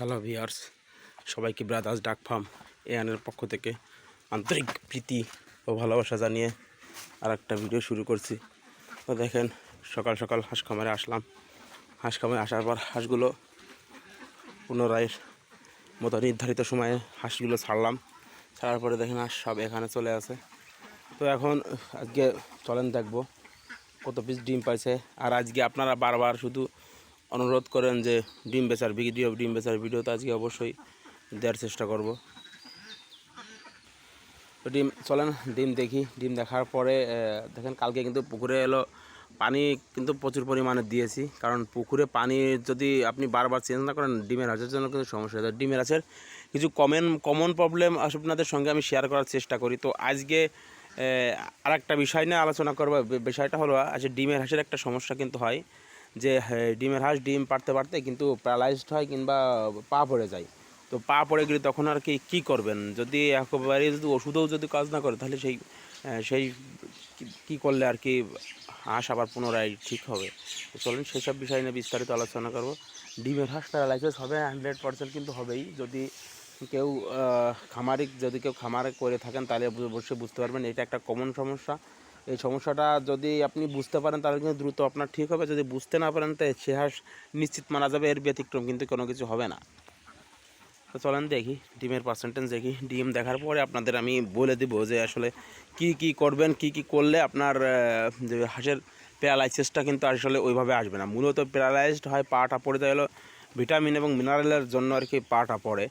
Hello viewers সবাইকে brothers duck farm এয়ানের পক্ষ থেকে আন্তরিক প্রীতি ও ভালোবাসা জানিয়ে আর একটা ভিডিও শুরু করছি। তো দেখেন, সকাল সকাল হাঁস খামারে আসলাম। হাঁস খামারে আসার পর হাঁসগুলো পুনরায় মতো নির্ধারিত সময়ে হাঁসগুলো ছাড়লাম। ছাড়ার পরে দেখেন হাঁস সব এখানে চলে আসে তো এখন আজকে চলেন দেখব কত পিস ডিম পাইছে। আর আজকে আপনারা বারবার শুধু অনুরোধ করেন যে ডিম বেচার ভিডিও, ডিম বেচার ভিডিও তো আজকে অবশ্যই দেওয়ার চেষ্টা করব। ডিম, চলেন ডিম দেখি। ডিম দেখার পরে দেখেন কালকে কিন্তু পুকুরে এলো, পানি কিন্তু প্রচুর পরিমাণে দিয়েছি। কারণ পুকুরে পানি যদি আপনি বারবার চেঞ্জ না করেন, ডিমের হাঁসের জন্য কিন্তু সমস্যা। হয় ডিমের হাঁসের কিছু কমেন কমন প্রবলেম আপনাদের সঙ্গে আমি শেয়ার করার চেষ্টা করি। তো আজকে আর একটা বিষয় নিয়ে আলোচনা করব। বিষয়টা হলো আচ্ছা ডিমের হাঁসের একটা সমস্যা কিন্তু হয়। যে হ্যাঁ, ডিমের হাঁস ডিম পারতে পারতে কিন্তু প্যারালাইজড হয় কিংবা পা পড়ে যায়। তো পা পড়ে গেলে তখন আর কি কী করবেন? যদি একেবারে যদি ওষুধেও যদি কাজ না করে তাহলে সেই সেই কি- করলে আর কি হাঁস আবার পুনরায় ঠিক হবে? চলুন সেসব বিষয় নিয়ে বিস্তারিত আলোচনা করব। ডিমের হাঁস প্যারালাইসিস হবে হান্ড্রেড পার্সেন্ট কিন্তু হবেই। যদি কেউ খামারিক যদি কেউ খামারে করে থাকেন তাহলে অবশ্য- অবশ্যই বুঝতে পারবেন এটা একটা কমন সমস্যা। এই সমস্যাটা যদি আপনি বুঝতে পারেন, তাহলে কিন্তু দ্রুত আপনার ঠিক হবে। যদি বুঝতে না পারেন তো হাঁস নিশ্চিত মারা যাবে, এর ব্যতিক্রম কিন্তু কোনো কিছু হবে না। তো চলেন দেখি, ডিমের পার্সেন্টেজ দেখি। ডিম দেখার পরে আপনাদের আমি বলে দিব যে আসলে কি কি করবেন, কি কি করলে আপনার হাঁসের প্যারালাইসিসটা কিন্তু আসলে ওইভাবে আসবে না। মূলত প্যারালাইজড হয়, পাটা পড়ে যায় হলো ভিটামিন এবং মিনারেলের জন্য আর কি পাটা পড়ে।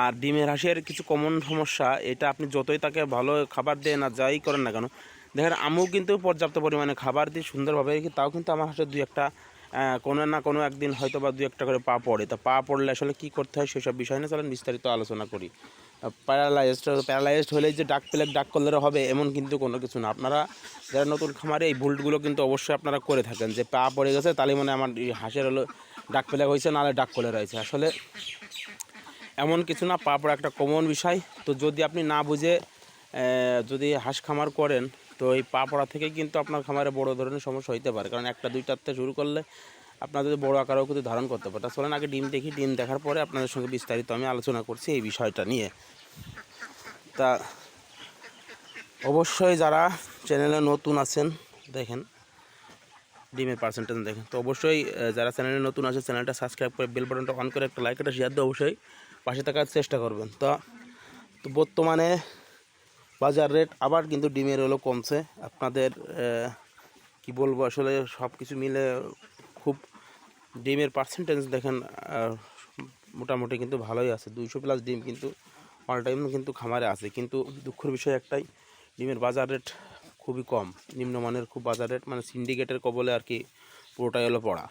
আর ডিমের হাঁসের কিছু কমন সমস্যা, এটা আপনি যতই তাকে ভালো খাবার দেন আর যাই করেন না কেন দেখেন, আমিও কিন্তু পর্যাপ্ত পরিমাণে খাবার দিই সুন্দরভাবে রেখে তাও কিন্তু আমার হাতে দুই একটা কোনো না কোনো একদিন হয়তো বা দু একটা করে পা পড়ে। তা পা পড়লে আসলে কী করতে হয় সেসব বিষয় নিয়ে চলেন, বিস্তারিত আলোচনা করি। প্যারালাইজড প্যারালাইজড হলে যে ডাক পেলে ডাক করলে হবে, এমন কিন্তু কোনো কিছু না। আপনারা যারা নতুন খামারে, এই ভুলগুলো কিন্তু অবশ্যই আপনারা করে থাকেন। যে পা পড়ে গেছে তাহলে মানে আমার হাঁসের হলো ডাক পেলে হয়েছে, নাহলে ডাক কলে রয়েছে আসলে এমন কিছু না, পা পড়া একটা কমন বিষয়। তো যদি আপনি না বুঝে যদি হাঁস খামার করেন তো এই পা পড়া থেকে কিন্তু আপনার খামারে বড় ধরনের সমস্যা হইতে পারে। কারণ একটা দুইটাতে শুরু করলে আপনার যদি বড় আকারেও কিন্তু ধারণ করতে পারে। চলেন আগে ডিম দেখি, ডিম দেখার পরে আপনাদের সঙ্গে বিস্তারিত আমি আলোচনা করছি এই বিষয়টা নিয়ে। তা অবশ্যই যারা চ্যানেলে নতুন আছেন, দেখেন, ডিমের পার্সেন্টেজ দেখেন। তো অবশ্যই যারা চ্যানেলে নতুন আছে, চ্যানেলটা সাবস্ক্রাইব করে বেল বাটনটা অন করে একটা লাইক একটা শেয়ার দিয়ে অবশ্যই পাশে থাকার চেষ্টা করবেন। তো বর্তমানে বাজার রেট আবার কিন্তু ডিমের হলো কমছে। আপনাদের কি বলব, আসলে সব কিছু মিলে খুব ডিমের পার্সেন্টেজ দেখেন মোটামুটি কিন্তু ভালোই আছে। দুইশো প্লাস ডিম কিন্তু অল টাইম কিন্তু খামারে আছে। কিন্তু দুঃখের বিষয় একটাই, ডিমের বাজার রেট খুবই কম। নিম্নমানের খুব বাজার রেট মানে সিন্ডিকেটের কবলে আর কি পুরোটাই হলো পড়া।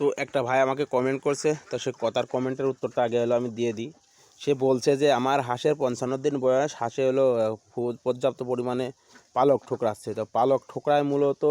তো একটা ভাই আমাকে কমেন্ট করছে, তো সে কথার কমেন্টের উত্তরটা আগে হলো আমি দিয়ে দিই। সে বলছে যে, আমার হাঁসের পঞ্চান্ন দিন বয়স, হাঁসে হলো পর্যাপ্ত পরিমাণে পালক ঠোকরাচ্ছে। তো পালক ঠোকরায় মূলত,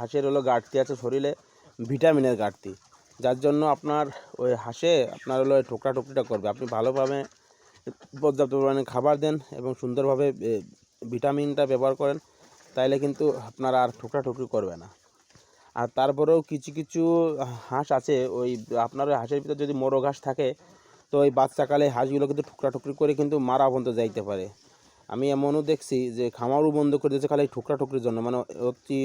হাঁসের হলো ঘাটতি আছে শরীরে, ভিটামিনের ঘাটতি। যার জন্য আপনার ওই হাঁসে, আপনার হলো ঠোকরা টুকরিটা করবে। আপনি ভালোভাবে পর্যাপ্ত পরিমাণে খাবার দেন এবং সুন্দরভাবে ভিটামিনটা ব্যবহার করেন, তাইলে কিন্তু আপনার আর ঠোকরা টুকরি করবে না। আর তারপরেও কিছু কিছু হাঁস আছে, ওই আপনার ওই হাঁসের ভিতরে যদি মোরগ হাঁস থাকে, তো ওই বাচ্চাকালে হাঁসগুলো কিন্তু ঠুকরা ঠুকরি করে কিন্তু মারা পর্যন্ত যাইতে পারে। আমি এমনও দেখছি যে খামারও বন্ধ করে দিয়েছে খালি ঠুকরা টুকরির জন্য মানে অতি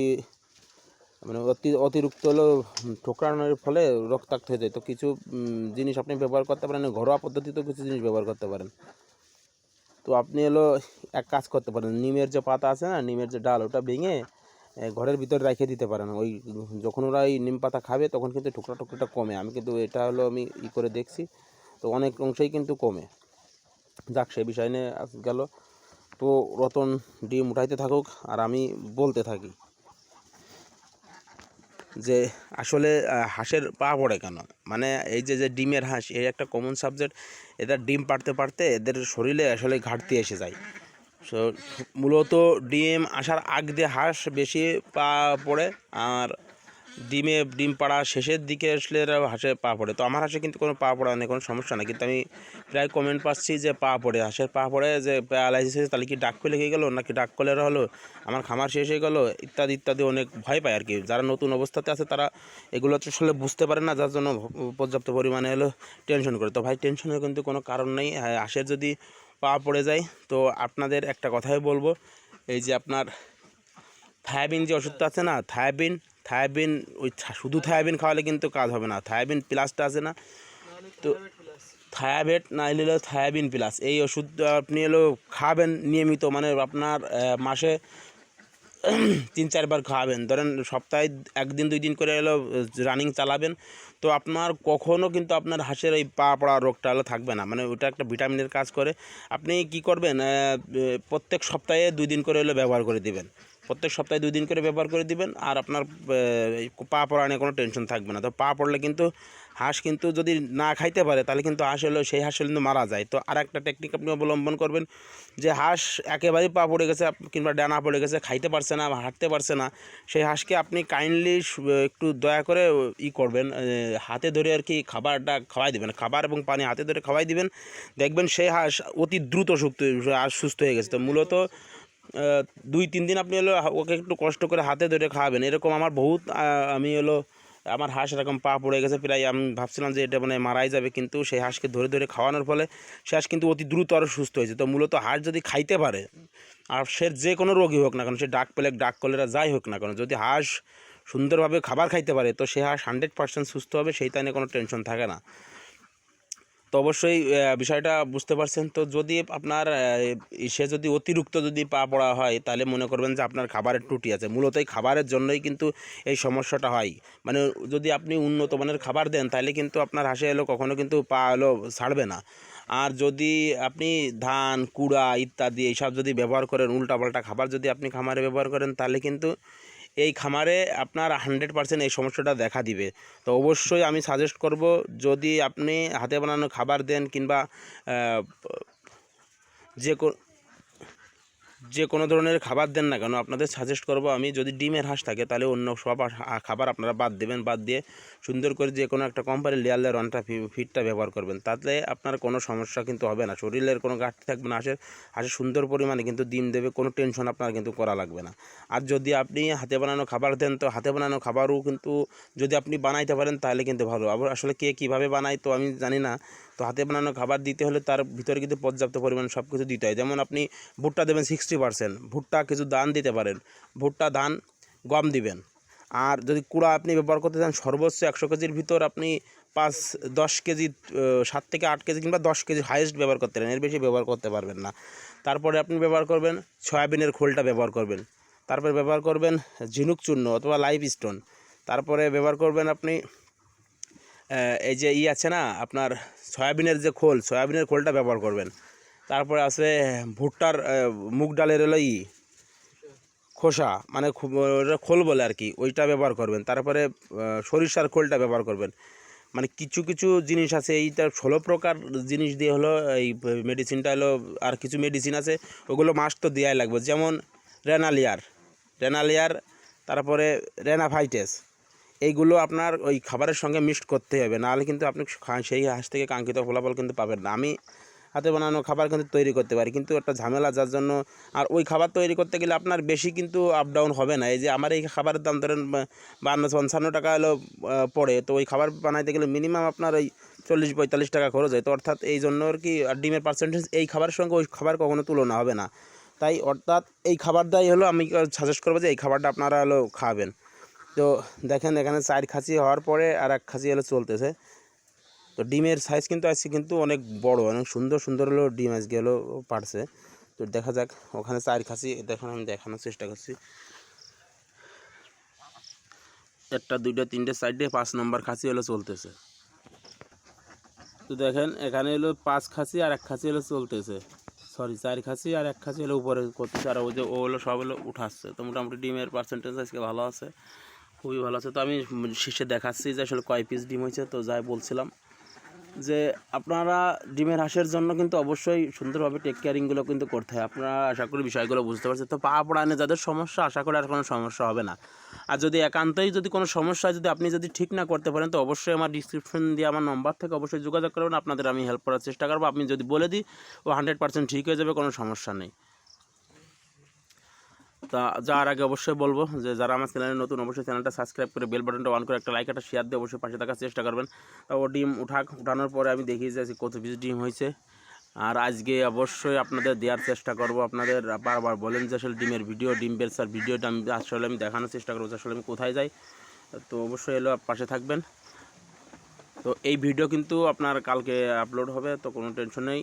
মানে অতি, অতিরিক্ত হলো ঠোকরানোর ফলে রক্তাক্ত হয়ে যায়। তো কিছু জিনিস আপনি ব্যবহার করতে পারেন, ঘরোয়া পদ্ধতিতেও কিছু জিনিস ব্যবহার করতে পারেন। তো আপনি হলো এক কাজ করতে পারেন, নিমের যে পাতা আছে না, নিমের যে ডাল, ওটা ভেঙে ঘরের ভিতরে রেখে দিতে পারেন ওই যখন ওরা এই নিম পাতা খাবে, তখন কিন্তু টুকরা টুকরিটা কমে। আমি কিন্তু এটা হলো আমি ই করে দেখছি। তো অনেক অংশেই কিন্তু কমে। যাক, সে বিষয় নিয়ে গেল। তো রতন, ডিম উঠাইতে থাকুক আর আমি বলতে থাকি যে, আসলে হাঁসের পা পড়ে কেন? মানে এই যে যে ডিমের হাঁস, এই একটা কমন সাবজেক্ট এদের ডিম পাড়তে পারতে এদের শরীরে আসলে ঘাটতি এসে যায়। সো মূলত ডিম আসার আগ দিয়ে হাঁস বেশি পা পড়ে আর ডিমে ডিম পাড়া শেষের দিকে আসলে এরা হাঁসে পা পড়ে। তো আমার হাঁসে কিন্তু কোনো পা পড়া নেই কোনো সমস্যা নেই। কিন্তু আমি প্রায় কমেন্ট পাচ্ছি যে পা পড়ে। হাঁসের পা পড়ে যে প্যারালাইসিস হয়েছে তাহলে কি ডাক পেলে হয়ে গেলো নাকি ডাক কলেরা হলো? আমার খামার শেষ হয়ে গেলো ইত্যাদি ইত্যাদি অনেক ভয় পায় আর কি যারা নতুন অবস্থাতে আছে তারা এগুলো আসলে বুঝতে পারে না যার জন্য পর্যাপ্ত পরিমাণে হলো টেনশন করে। তো ভাই টেনশনের কিন্তু কোনো কারণ নেই। হ্যাঁ, হাঁসের যদি পা পড়ে যায়। তো আপনাদের একটা কথাই বলব, এই যে আপনার থায়াবিন যে ওষুধটা আছে না, থায়াবিন থায়াবিন, ওই শুধু থায়াবিন খাওয়ালে কিন্তু কাজ হবে না, থায়াবিন প্লাসটা আছে না। তো থায়াবেট না হলে থায়াবিন প্লাস এই ওষুধ আপনি এলো খাবেন নিয়মিত মানে আপনার মাসে তিন চারবার খাওয়াবেন। ধরেন সপ্তাহে একদিন, দুই দিন করে এলো রানিং চালাবেন। তো আপনার কখনও কিন্তু আপনার হাঁসের এই পা পড়া রোগটা হলে থাকবে না। মানে ওটা একটা ভিটামিনের কাজ করে। আপনি কি করবেন প্রত্যেক সপ্তাহে দুই দিন করে হলো ব্যবহার করে দিবেন। প্রত্যেক সপ্তাহে দুই দিন করে ব্যবহার করে দিবেন আর আপনার পা পড়া নিয়ে কোনো টেনশন থাকবে না। তো পা পড়লে কিন্তু হাঁস কিন্তু যদি না খাইতে পারে, তাহলে কিন্তু হাঁস হলো সেই হাঁস কিন্তু মারা যায়। তো আর একটা টেকনিক আপনি অবলম্বন করবেন যে হাঁস একেবারেই পা পড়ে গেছে কিংবা ডানা পড়ে গেছে, খাইতে পারছে না হাঁটতে পারছে না, সেই হাঁসকে আপনি কাইন্ডলি একটু দয়া করে ই করবেন হাতে ধরে আর কি খাবারটা খাওয়াই দিবেন। খাবার এবং পানি হাতে ধরে খাওয়াই দিবেন। দেখবেন সেই হাঁস অতি দ্রুত সুস্থ সুস্থ হয়ে গেছে। তো মূলত দুই, তিন দিন আপনি হলো ওকে একটু কষ্ট করে হাতে ধরে খাওয়াবেন। এরকম আমার বহুত আমি হলো, আমার হাঁস এরকম পা পড়ে গেছে, প্রায় আমি ভাবছিলাম যে এটা মানে মারাই যাবে, কিন্তু সেই হাঁসকে ধরে ধরে খাওয়ানোর ফলে সে হাঁস কিন্তু অতি দ্রুত আরও সুস্থ হয়েছে। তো মূলত হাঁস যদি খাইতে পারে, আর সে যে কোনো রোগী হোক না কেন, সে ডাক পেলে ডাক, কলেরা যাই হোক না কেন, যদি হাঁস সুন্দরভাবে খাবার খাইতে পারে, তো সে হাঁস হান্ড্রেড পার্সেন্ট সুস্থ হবে সেইটা নিয়ে কোনো টেনশন থাকে না। তো অবশ্যই বিষয়টা বুঝতে পারছেন। তো যদি আপনার সে যদি অতিরিক্ত যদি পা পড়া হয়, তাহলে মনে করবেন যে আপনার খাবারের ত্রুটি আছে। মূলত এই খাবারের জন্যই কিন্তু এই সমস্যাটা হয়। মানে যদি আপনি উন্নত মানের খাবার দেন, তাহলে কিন্তু আপনার হাসে এলো কখনো কিন্তু পা এলো ছাড়বে না। আর যদি আপনি ধান, কুড়া ইত্যাদি এইসব যদি ব্যবহার করেন, উল্টাপাল্টা খাবার যদি আপনি খামারে ব্যবহার করেন, তাহলে কিন্তু এই খামারে আপনার হান্ড্রেড পার্সেন্ট এই সমস্যাটা দেখা দিবে। তো অবশ্যই আমি সাজেস্ট করব, যদি আপনি হাতে বানানো খাবার দেন কিংবা যে যে কোনো ধরনের খাবার দেন না কেন, আপনাদের সাজেস্ট করব আমি যদি ডিমের হাঁস থাকে তাহলে অন্য সব খাবার আপনারা বাদ দেবেন, বাদ দিয়ে সুন্দর করে যে কোনো একটা কোম্পানির লেয়ার লেয়ার ওয়ানটা ফিটটা ব্যবহার করবেন। তাতে আপনার কোনো সমস্যা কিন্তু হবে না। শরীরের কোনো ঘাটতি থাকবে না, হাঁসের হাঁসের সুন্দর পরিমাণে কিন্তু ডিম দেবে, কোনো টেনশন আপনার কিন্তু করা লাগবে না। আর যদি আপনি হাতে বানানো খাবার দেন, তো হাতে বানানো খাবারও কিন্তু যদি আপনি বানাইতে পারেন, তাহলে কিন্তু ভালো। আবার আসলে কে কীভাবে বানায় তো আমি জানি না। তো হাতে বানানো খাবার দিতে হলে তার ভিতরে কিন্তু পর্যাপ্ত পরিমাণ সব কিছু দিতে হয়। যেমন আপনি ভুট্টা দেবেন সিক্সটি পার্সেন্ট ভুট্টা কিছু দান দিতে পারেন। ভুট্টা, ধান, গম দিবেন। আর যদি কুড়া আপনি ব্যবহার করতে চান, সর্বোচ্চ একশো কেজির ভিতর আপনি পাঁচ, দশ কেজি সাত থেকে আট কেজি কিংবা দশ কেজি হাইয়েস্ট ব্যবহার করতে পারেন। এর বেশি ব্যবহার করতে পারবেন না। তারপরে আপনি ব্যবহার করবেন সয়াবিনের খোলটা ব্যবহার করবেন। তারপরে ব্যবহার করবেন ঝিনুক চূর্ণ অথবা লাইভ স্টোন তারপরে ব্যবহার করবেন আপনি এই যে ই আছে না, আপনার সয়াবিনের যে খোল, সয়াবিনের খোলটা ব্যবহার করবেন। তারপরে আছে ভুট্টার মুগ ডালের হলো ই, খোসা মানে খোল বলে আর কি, ওইটা ব্যবহার করবেন। তারপরে সরিষার খোলটা ব্যবহার করবেন। মানে কিছু কিছু জিনিস আছে, এইটা ষোলো প্রকার জিনিস দিয়ে হলো, এই মেডিসিনটা হলো, আর কিছু মেডিসিন আছে, ওগুলো মাস্ট তো দেওয়াই লাগবে। যেমন রেনালিয়ার রেনালিয়ার, তারপরে রেনাফাইটেস এইগুলো আপনার ওই খাবারের সঙ্গে মিক্সড করতে হবে। নাহলে কিন্তু আপনি সেই হাঁস থেকে কাঙ্ক্ষিত ফলাফল কিন্তু পাবেন না। আমি হাতে বানানো খাবার কিন্তু তৈরি করতে পারি। কিন্তু একটা ঝামেলা যার জন্য আর ওই খাবার তৈরি করতে গেলে আপনার বেশি কিন্তু আপ ডাউন হবে না। এই যে আমার এই খাবারের দাম ধরেন বান্ন, পঞ্চান্ন টাকা হলো পড়ে। তো ওই খাবার বানাইতে গেলে মিনিমাম আপনার ওই চল্লিশ, পঁয়তাল্লিশ টাকা খরচ হয়। তো অর্থাৎ এই জন্য আর কি ডিমের পার্সেন্টেজ এই খাবারের সঙ্গে ওই খাবার কখনো তুলনা হবে না। তাই অর্থাৎ এই খাবারটাই হলো আমি সাজেস্ট করব যে এই খাবারটা আপনারা হলো খাবেন। তো দেখেন এখানে চার খাসি হওয়ার পরে আর এক খাসি হলো চলতেছে। তো ডিমের সাইজ কিন্তু আজকে কিন্তু অনেক বড়, অনেক সুন্দর সুন্দর হলো ডিম আজকে হলো পারছে। তো দেখা যাক, ওখানে চার খাসি দেখুন আমি দেখানোর চেষ্টা করছি। একটা, দুইটা, তিনটে সাইডে পাঁচ নম্বর খাসি হলো চলতেছে। তো দেখেন, এখানে হলো পাঁচ খাসি আর এক খাসি হলো চলতেছে। সরি চার খাসি আর এক খাসি হলো উপরে করতেছে। আর ওই যে ও হলো সব হলো উঠাচ্ছে। তো মোটামুটি ডিমের পার্সেন্টেজ আজকে ভালো আছে। খুবই ভালো আছে। তো আমি শেষে দেখাচ্ছি যে আসলে কয় পিস ডিম হয়েছে। তো যাই বলছিলাম যে আপনারা ডিমের হাঁসের জন্য কিন্তু অবশ্যই সুন্দরভাবে টেক কেয়ারিংগুলো কিন্তু করতে হয়। আপনারা আশা করি বিষয়গুলো বুঝতে পারছেন। তো পা পড়ানে যাদের সমস্যা, আশা করি আর কোনো সমস্যা হবে না। আর যদি একান্তই যদি কোনো সমস্যা যদি আপনি যদি ঠিক না করতে পারেন, তো অবশ্যই আমার ডিসক্রিপশন দিয়ে আমার নম্বর থেকে অবশ্যই যোগাযোগ করবেন। আপনাদের আমি হেল্প করার চেষ্টা করব। আপনি যদি বলে দিই, ও হান্ড্রেড পার্সেন্ট ঠিক হয়ে যাবে, কোনো সমস্যা নেই। তা যাওয়ার আগে অবশ্যই বলব যে যারা আমার চ্যানেলে নতুন, অবশ্যই চ্যানেলটা সাবস্ক্রাইব করে বেল বাটনটা অন করে একটা লাইক একটা শেয়ার দিয়ে অবশ্যই পাশে থাকার চেষ্টা করবেন। তা ও ডিম উঠাক, উঠানোর পরে আমি দেখিয়ে যাচ্ছি কত পিস ডিম হয়েছে। আর আজকে অবশ্যই আপনাদের দেওয়ার চেষ্টা করব। আপনাদের বারবার বলেন যে আসলে ডিমের ভিডিও ডিম বেলসার ভিডিওটা আমি আসলে আমি দেখানোর চেষ্টা করব যে আসলে আমি কোথায় যাই। তো অবশ্যই এলো, পাশে থাকবেন। তো এই ভিডিও কিন্তু আপনার কালকে আপলোড হবে, তো কোনো টেনশন নেই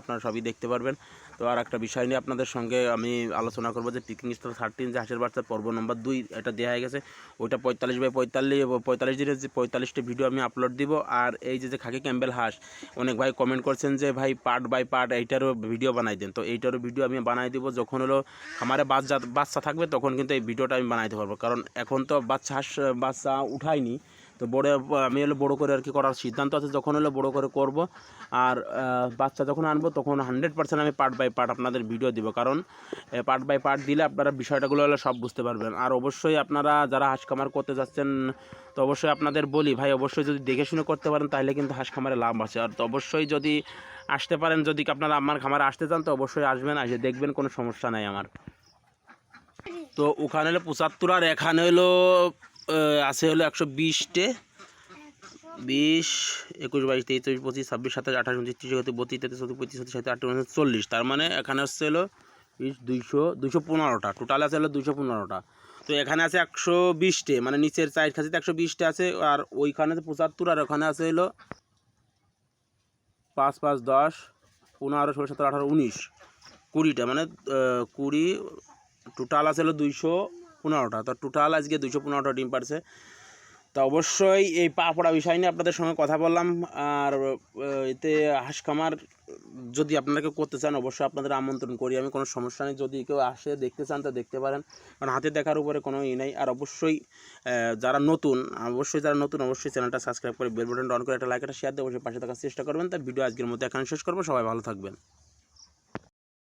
আপনারা সবই দেখতে পারবেন। তো আর একটা বিষয় নিয়ে আপনাদের সঙ্গে আমি আলোচনা করব যে পিকনিক স্টার থার্টিন যে হাঁসের বাচ্চার পর্ব নম্বর দুই, এটা দেওয়া হয়ে গেছে। ওইটা পঁয়তাল্লিশ বাই পঁয়তাল্লিশ পঁয়তাল্লিশ দিনের যে পঁয়তাল্লিশটি ভিডিও আমি আপলোড দিব। আর এই যে যে খাকি ক্যাম্বেল হাঁস, অনেক ভাই কমেন্ট করছেন যে, ভাই পার্ট বাই পার্ট এইটারও ভিডিও বানাই দেন। তো এইটারও ভিডিও আমি বানাই দিব। যখন হলো খামারে বাচ্চা বাচ্চা থাকবে, তখন কিন্তু এই ভিডিওটা আমি বানাইতে পারব। কারণ এখন তো বাচ্চা হাঁস, বাচ্চা উঠাইনি তো বড়, আমি হলো বড়ো করে আর কি করার সিদ্ধান্ত আছে, যখন হলো বড়ো করে করব। আর বাচ্চা যখন আনব তখন হান্ড্রেড পার্সেন্ট আমি পার্ট বাই পার্ট আপনাদের ভিডিও দিব। কারণ পার্ট বাই পার্ট দিলে আপনারা বিষয়টাগুলো হলো সব বুঝতে পারবেন। আর অবশ্যই আপনারা যারা হাঁস খামার করতে যাচ্ছেন, তো অবশ্যই আপনাদের বলি, ভাই, অবশ্যই যদি দেখে শুনে করতে পারেন, তাহলে কিন্তু হাঁস খামারে লাভ আছে। আর তো অবশ্যই যদি আসতে পারেন, যদি আপনারা আমার খামারে আসতে চান, তো অবশ্যই আসবেন, আসে দেখবেন, কোনো সমস্যা নাই আমার। তো ওখানে হলো পঁচাত্তর আর এখানে হলো আছে হলো একশো বিশটে। বিশ, একুশ, বাইশ, তেইশ, চব্বিশ, পঁচিশ, ছাব্বিশ, সাতাশ, আঠাশ, উনত্রিশ, ত্রিশ একত্রিশ বত্রিশ, তেত্রিশ, চৌত্রিশ পঁয়ত্রিশ ছত্রিশ সাতাশ, আঠাশ, উনত্রিশ, চল্লিশ, তার মানে এখানে হচ্ছে হলো বিশ, দুইশো দুইশো পনেরোটা। টোটাল আছে হলো দুশো পনেরোটা। তো এখানে আছে একশো বিশটে মানে নিচের সাইড খাসিতে একশো বিশটে আছে, আর ওইখানে আছে পঁচাত্তর, আর ওখানে আছে হলো পাঁচ পাঁচ, দশ, পনেরো, ষোলো, সতেরো, আঠারো, উনিশ, কুড়িটা মানে কুড়ি টোটাল আছে হলো দুইশো পনেরোটা। তো টোটাল আজকে দুশো পনেরোটা ডিম পারছে। তা অবশ্যই এই পা পড়া বিষয় নিয়ে আপনাদের সঙ্গে কথা বললাম। আর এতে হাঁস খামার যদি আপনারা কেউ করতে চান, অবশ্যই আপনাদের আমন্ত্রণ করি। আমি কোনো সমস্যা নেই। যদি কেউ আসে, দেখতে চান, তো দেখতে পারেন। কারণ হাতে দেখার উপরে কোনো ই নেই। আর অবশ্যই যারা নতুন, অবশ্যই যারা নতুন, অবশ্যই চ্যানেলটা সাবস্ক্রাইব করে বেল বাটনটা অন করে একটা লাইক একটা শেয়ার দিয়ে অবশ্যই পাশে থাকার চেষ্টা করবেন। তাই ভিডিও আজকের মধ্যে এখানে শেষ করব। সবাই ভালো থাকবেন।